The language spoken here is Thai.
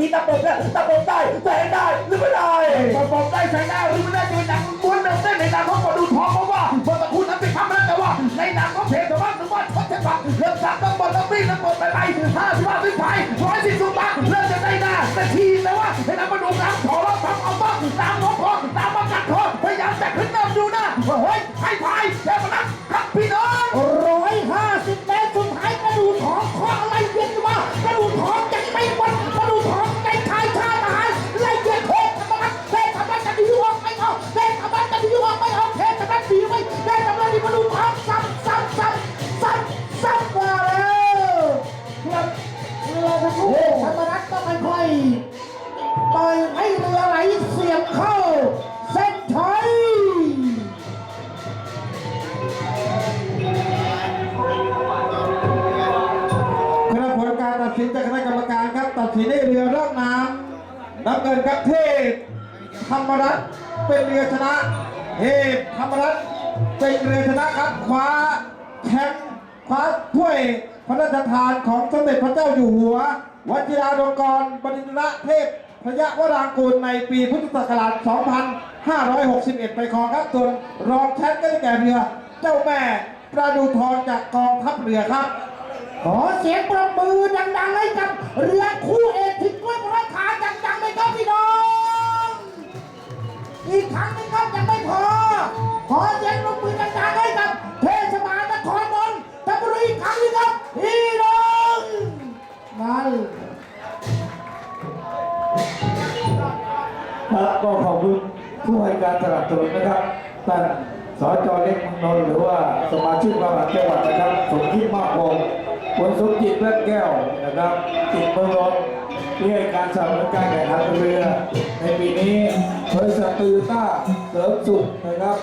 ที่ตะปบเนี่ยตะปบได้แสงได้หรือไม่ได้ตะปบได้แสงได้หรือไม่ได้เป็นหนังม้วนหนึ่งเส้นในหนังเขาก็ดูกทองเพราะว่าบทตะคุณนั้นเป็นคำนั้นแต่ว่า ในหนังเขาเพจสวัสดิ์หรือว่าชดเชยบัตรเริ่มจากต้องบทต้องมีต้องบทไปไปห้าสิบห้าสิบไปร้อยสิบสุบาทเริ่มจะได้หน้าแต่ทีแต่ว่าในหนังมันดูน้ำขอรับทำเอาบ้างตามของคอตา ค่อยๆปล่อยให้เรือไหลเสียบเข้า เส้นชัยคณะผลการตัดสินจากคณะกรรมการครับตัดสินให้เรือรองน้ำน้ำเงินครับเทพธรรมรัตน์เป็นเรือชนะเทพธรรมรัตน์เป็นเรือชนะครับคว้าแชมป์คว้าถ้วยพระราชทานของสมเด็จพระเจ้าอยู่หัว วชิราลงกรณบดินทรเทพพยาวรางกูลในปีพุทธศักราช 2561 ไปครองครับ ส่วนรองแชมป์ก็ได้แก่เรือ เจ้าแม่ประดูทองจากกองทัพเรือครับ ขอเสียงประมือดังๆให้กับเรือคู่เอกที่กล้วยพระทาดังๆเลยครับพี่น้อง อีกครั้งนึงครับยังไม่พอ ขอเสียง ครับก็ขอบคุณผู้ให้การสนับสนุนนะครับท่านสจเล็กเมืองนนหรือว่าสมาชิกบางจังหวัดนะครับสมคิดมากวงคุณสมจิตแว่นแก้วนะครับจิตเมืองนนท์ที่ให้การสนับสนุนการแข่งขันเรือ ในปีนี้บริษัทโตโยต้าเสริมสุขนะครับ